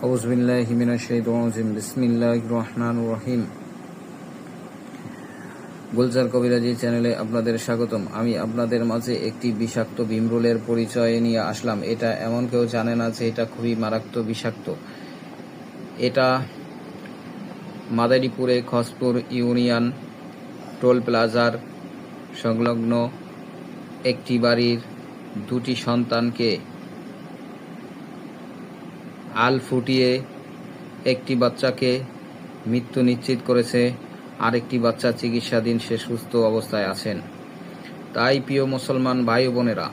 أعوذ بالله من الشيطان الرجيم بسم الله الرحمن الرحيم গুলজার কবিরাজি চ্যানেলে আপনাদের স্বাগতম আমি আপনাদের মাঝে একটি বিষাক্ত ভীমরুলের পরিচয় নিয়ে আসলাম এটা এমন কেউ জানে না যে এটা খুবই মারাত্মক বিষাক্ত এটা মাদারীপুরে খসপুর ইউনিয়ন টোল প্লাজার সংলগ্ন একটি বাড়ির দুটি সন্তানকে আল ফুটিয়ে একটি বাচ্চাকে মৃত্যু নিশ্চিত করেছে, আরেকটি বাচ্চা চিকিৎসাধীন সে সুস্থ অবস্থায় আছেন। তাই প্রিয় মুসলমান ভাই বোনেরা,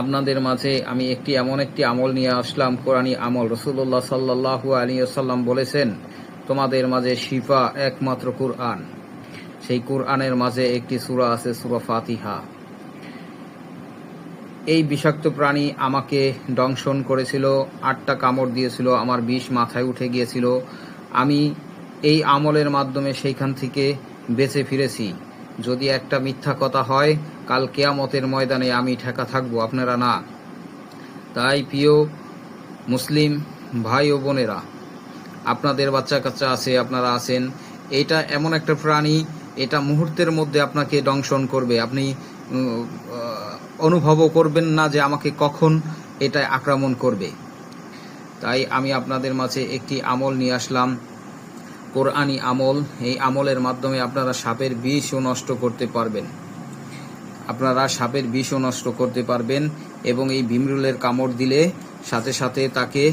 আপনাদের মাঝে আমি একটি এমন একটি আমল নিয়ে আসলাম। কোরআনী আমল রসুল্লাহ সাল্লাহু আলী আসাল্লাম বলেছেন, তোমাদের মাঝে শিফা একমাত্র কুরআন। সেই কুরআনের মাঝে একটি সুরা আছে সূরা ফাতিহা। এই বিষাক্ত প্রাণী আমাকে দংশন করেছিল, আটটা কামড় দিয়েছিল, আমার বিষ মাথায় উঠে গিয়েছিল। আমি এই আমলের মাধ্যমে সেইখান থেকে বেঁচে ফিরেছি। যদি একটা মিথ্যা কথা হয়, কাল কেয়ামতের ময়দানে আমি ঠেকা থাকব, আপনারা না। তাই প্রিয় মুসলিম ভাই ও বোনেরা, আপনাদের বাচ্চা কাচ্চা আছে, আপনারা আছেন। এটা এমন একটা প্রাণী, এটা মুহূর্তের মধ্যে আপনাকে দংশন করবে। আপনি অনুভবও করবেন না যে আমাকে কখন এটা আক্রমণ করবে। তাই আমি আপনাদের মাঝে একটি আমল নিয়ে আসলাম। কোরআনি আমল। এই আমলের মাধ্যমে আপনারা সাপের বিষও নষ্ট করতে পারবেন। আপনারা সাপের বিষও নষ্ট করতে পারবেন এবং এই ভীমরুলের কামড় দিলে সাথে সাথে তাকে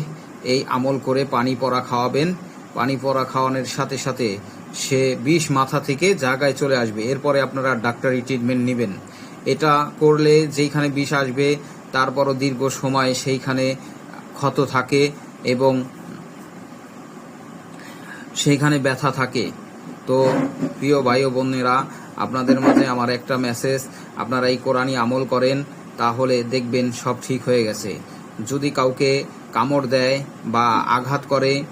এই আমল করে পানি পরা খাওয়াবেন। পানি পরা খাওয়ানোর সাথে সাথে সে বিষ মাথা থেকে জায়গায় চলে আসবে। এরপরে আপনারা ডাক্তারি ট্রিটমেন্ট নেবেন। এটা করলে যেইখানে বিষ আসবে, তারপরও দীর্ঘ সময় সেইখানে ক্ষত থাকে এবং সেইখানে ব্যথা থাকে। তো প্রিয় ভাই ও বোনেরা, আপনাদের মাঝে আমার একটা মেসেজ আপনারা এই কোরআনই আমল করেন, তাহলে দেখবেন সব ঠিক হয়ে গেছে। যদি কাউকে কামড় দেয় বা আঘাত করে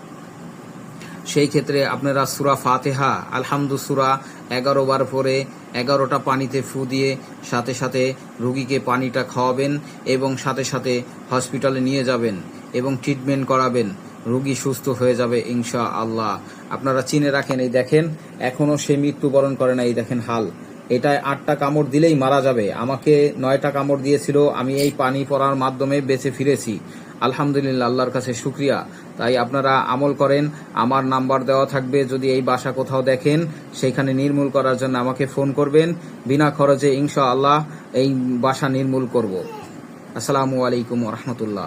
সেই ক্ষেত্রে আপনারা সুরা ফাতেহা আলহামদু সুরা এগারো বার পরে এগারোটা পানিতে ফু দিয়ে সাথে সাথে রুগীকে পানিটা খাওয়াবেন এবং সাথে সাথে হসপিটালে নিয়ে যাবেন এবং ট্রিটমেন্ট করাবেন। রুগী সুস্থ হয়ে যাবে ইনশা আল্লাহ আপনারা চিনে রাখেন, এই দেখেন এখনও সে মৃত্যুবরণ করে না এই দেখেন হাল। এটায় আটটা কামড় দিলেই মারা যাবে। আমাকে নয়টা কামড় দিয়েছিল, আমি এই পানি পড়ার মাধ্যমে বেঁচে ফিরেছি। আলহামদুলিল্লাহ, আল্লাহর কাছে শুক্রিয়া। তাই আপনারা আমল করেন, আমার নাম্বার দেওয়া থাকবে, যদি এই বাসা কোথাও দেখেন, সেখানে নির্মূল করার জন্য আমাকে ফোন করবেন। বিনা খরচে ইনশা আল্লাহ এই বাসা নির্মূল করব। আসসালামু আলাইকুম রহমতুল্লাহ।